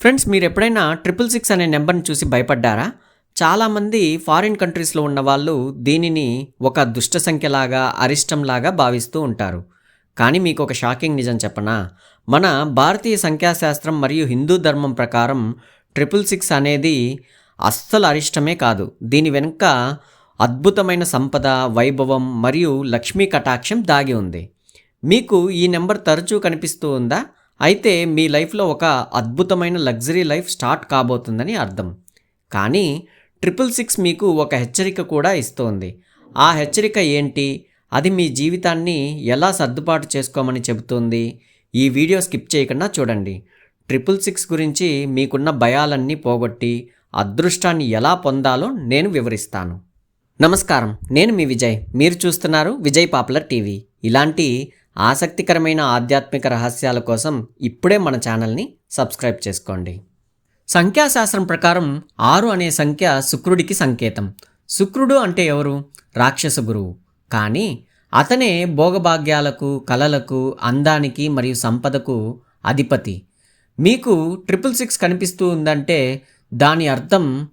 Friends మీరు ఎప్పుడైనా triple six అనే నెంబర్ని చూసి భయపడ్డారా? చాలామంది ఫారిన్ కంట్రీస్లో ఉన్న వాళ్ళు దీనిని ఒక దుష్ట సంఖ్యలాగా అరిష్టంలాగా భావిస్తూ ఉంటారు. కానీ మీకు ఒక షాకింగ్ నిజం చెప్పనా? మన భారతీయ సంఖ్యాశాస్త్రం మరియు హిందూ ధర్మం ప్రకారం ట్రిపుల్ సిక్స్ అనేది అస్సలు అరిష్టమే కాదు. దీని వెనుక అద్భుతమైన సంపద వైభవం మరియు లక్ష్మీ కటాక్షం దాగి ఉంది. మీకు ఈ నెంబర్ తరచూ కనిపిస్తూ ఉందా? అయితే మీ లైఫ్లో ఒక అద్భుతమైన లగ్జరీ లైఫ్ స్టార్ట్ కాబోతుందని అర్థం. కానీ ట్రిపుల్ సిక్స్ మీకు ఒక హెచ్చరిక కూడా ఇస్తోంది. ఆ హెచ్చరిక ఏంటి? అది మీ జీవితాన్ని ఎలా సర్దుబాటు చేసుకోమని చెబుతోంది? ఈ వీడియో స్కిప్ చేయకుండా చూడండి. ట్రిపుల్ సిక్స్ గురించి మీకున్న భయాలన్నీ పోగొట్టి అదృష్టాన్ని ఎలా పొందాలో నేను వివరిస్తాను. నమస్కారం. నేను మీ విజయ్. మీరు చూస్తున్నారు విజయ్ పాపులర్ టీవీ. ఇలాంటి ఆసక్తికరమైన ఆధ్యాత్మిక రహస్యాల కోసం ఇప్పుడే మన ఛానల్ని సబ్స్క్రైబ్ చేసుకోండి. సంఖ్యాశాస్త్రం ప్రకారం ఆరు అనే సంఖ్య శుక్రుడికి సంకేతం. శుక్రుడు అంటే ఎవరు? రాక్షస గురువు. కానీ అతనే భోగభాగ్యాలకు కలలకు అందానికి మరియు సంపదకు అధిపతి. మీకు ట్రిపుల్ సిక్స్ కనిపిస్తూ ఉందంటే దాని అర్థం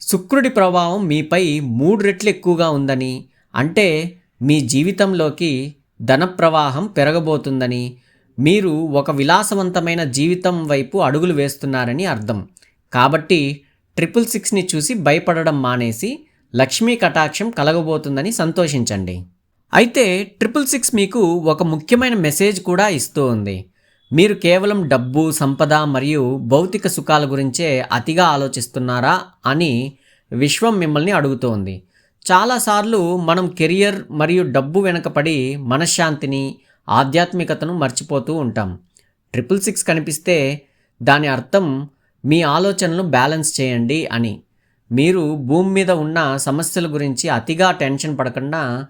శుక్రుడి ప్రభావం మీపై మూడు రెట్లు ఎక్కువగా ఉందని. అంటే మీ జీవితంలోకి ధన ప్రవాహం పెరగబోతుందని మీరు ఒక విలాసవంతమైన జీవితం వైపు అడుగులు వేస్తున్నారని అర్థం. కాబట్టి ట్రిపుల్ సిక్స్ని చూసి భయపడడం మానేసి లక్ష్మీ కటాక్షం కలగబోతుందని సంతోషించండి. అయితే ట్రిపుల్ సిక్స్ మీకు ఒక ముఖ్యమైన మెసేజ్ కూడా ఇస్తూ ఉంది. మీరు కేవలం డబ్బు సంపద మరియు భౌతిక సుఖాల గురించే అతిగా ఆలోచిస్తున్నారా అని విశ్వం మిమ్మల్ని అడుగుతోంది. చాలాసార్లు మనం కెరియర్ మరియు డబ్బు వెనకపడి మనశ్శాంతిని ఆధ్యాత్మికతను మర్చిపోతూ ఉంటాం. ట్రిపుల్ సిక్స్ కనిపిస్తే దాని అర్థం మీ ఆలోచనలు బ్యాలెన్స్ చేయండి అని. మీరు భూమి మీద ఉన్న సమస్యల గురించి అతిగా టెన్షన్ పడకుండా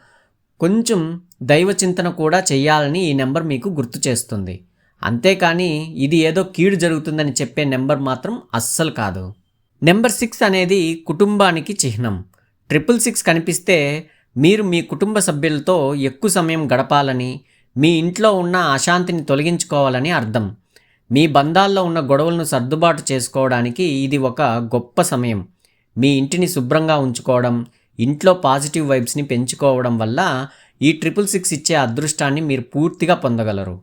కొంచెం దైవ చింతన కూడా చేయాలని ఈ నెంబర్ మీకు గుర్తు చేస్తుంది. అంతేకాని ఇది ఏదో కీడు జరుగుతుందని చెప్పే నెంబర్ మాత్రం అస్సలు కాదు. నెంబర్ సిక్స్ అనేది కుటుంబానికి చిహ్నం. ట్రిపుల్ సిక్స్ కనిపిస్తే మీరు మీ కుటుంబ సభ్యులతో ఎక్కువ సమయం గడపాలని మీ ఇంట్లో ఉన్న అశాంతిని తొలగించుకోవాలని అర్థం. మీ బంధాల్లో ఉన్న గొడవలను సర్దుబాటు చేసుకోవడానికి ఇది ఒక గొప్ప సమయం. మీ ఇంటిని శుభ్రంగా ఉంచుకోవడం ఇంట్లో పాజిటివ్ వైబ్స్ని పెంచుకోవడం వల్ల ఈ ట్రిపుల్ సిక్స్ ఇచ్చే అదృష్టాన్ని మీరు పూర్తిగా పొందగలరు.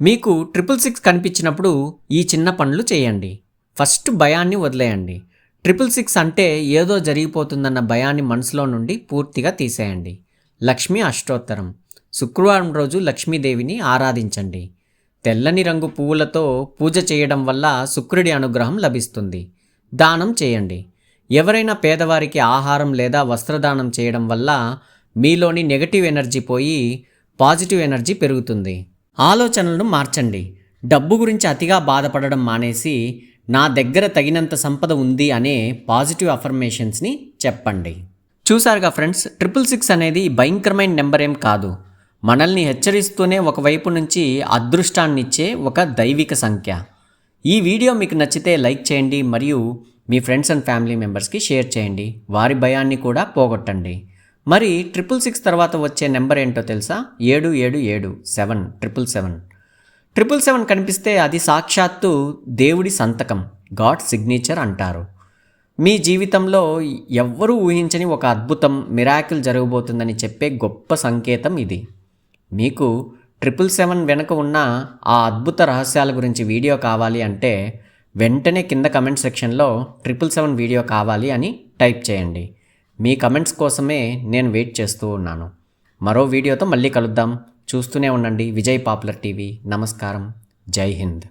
మీకు ట్రిపుల్ సిక్స్ కనిపించినప్పుడు ఈ చిన్న పనులు చేయండి. ఫస్ట్ భయాన్ని వదిలేయండి. ట్రిపుల్ సిక్స్ అంటే ఏదో జరిగిపోతుందన్న భయాన్ని మనసులో నుండి పూర్తిగా తీసేయండి. లక్ష్మి అష్టోత్తరం. శుక్రవారం రోజు లక్ష్మీదేవిని ఆరాధించండి. తెల్లని రంగు పువ్వులతో పూజ చేయడం వల్ల శుక్రుడి అనుగ్రహం లభిస్తుంది. దానం చేయండి. ఎవరైనా పేదవారికి ఆహారం లేదా వస్త్రదానం చేయడం వల్ల మీలోని నెగటివ్ ఎనర్జీ పోయి పాజిటివ్ ఎనర్జీ పెరుగుతుంది. ఆలోచనలను మార్చండి. డబ్బు గురించి అతిగా బాధపడడం మానేసి నా దగ్గర తగినంత సంపద ఉంది అనే పాజిటివ్ అఫర్మేషన్స్ని చెప్పండి. చూసారుగా ఫ్రెండ్స్ ట్రిపుల్ సిక్స్ అనేది భయంకరమైన నెంబర్ ఏం కాదు. మనల్ని హెచ్చరిస్తూనే ఒకవైపు నుంచి అదృష్టాన్నిచ్చే ఒక దైవిక సంఖ్య. ఈ వీడియో మీకు నచ్చితే లైక్ చేయండి మరియు మీ ఫ్రెండ్స్ అండ్ ఫ్యామిలీ మెంబర్స్కి షేర్ చేయండి. వారి భయాన్ని కూడా పోగొట్టండి. మరి ట్రిపుల్ సిక్స్ తర్వాత వచ్చే నెంబర్ ఏంటో తెలుసా? ఏడు ఏడు ఏడు seven triple seven triple seven కనిపిస్తే అది సాక్షాత్తు దేవుడి సంతకం. గాడ్ సిగ్నేచర్ అంటారు. మీ జీవితంలో ఎవ్వరూ ఊహించని ఒక అద్భుతం మిరాకిల్ జరగబోతుందని చెప్పే గొప్ప సంకేతం ఇది. మీకు ట్రిపుల్ సెవెన్ వెనుక ఉన్న ఆ అద్భుత రహస్యాల గురించి వీడియో కావాలి అంటే వెంటనే కింద కమెంట్ సెక్షన్లో ట్రిపుల్ సెవెన్ వీడియో కావాలి అని టైప్ చేయండి. మీ కమెంట్స్ కోసమే నేను వెయిట్ చేస్తూ ఉన్నాను. మరో వీడియోతో మళ్ళీ కలుద్దాం. చూస్తూనే ఉండండి. Vijay popular TV. నమస్కారం. జై హింద్.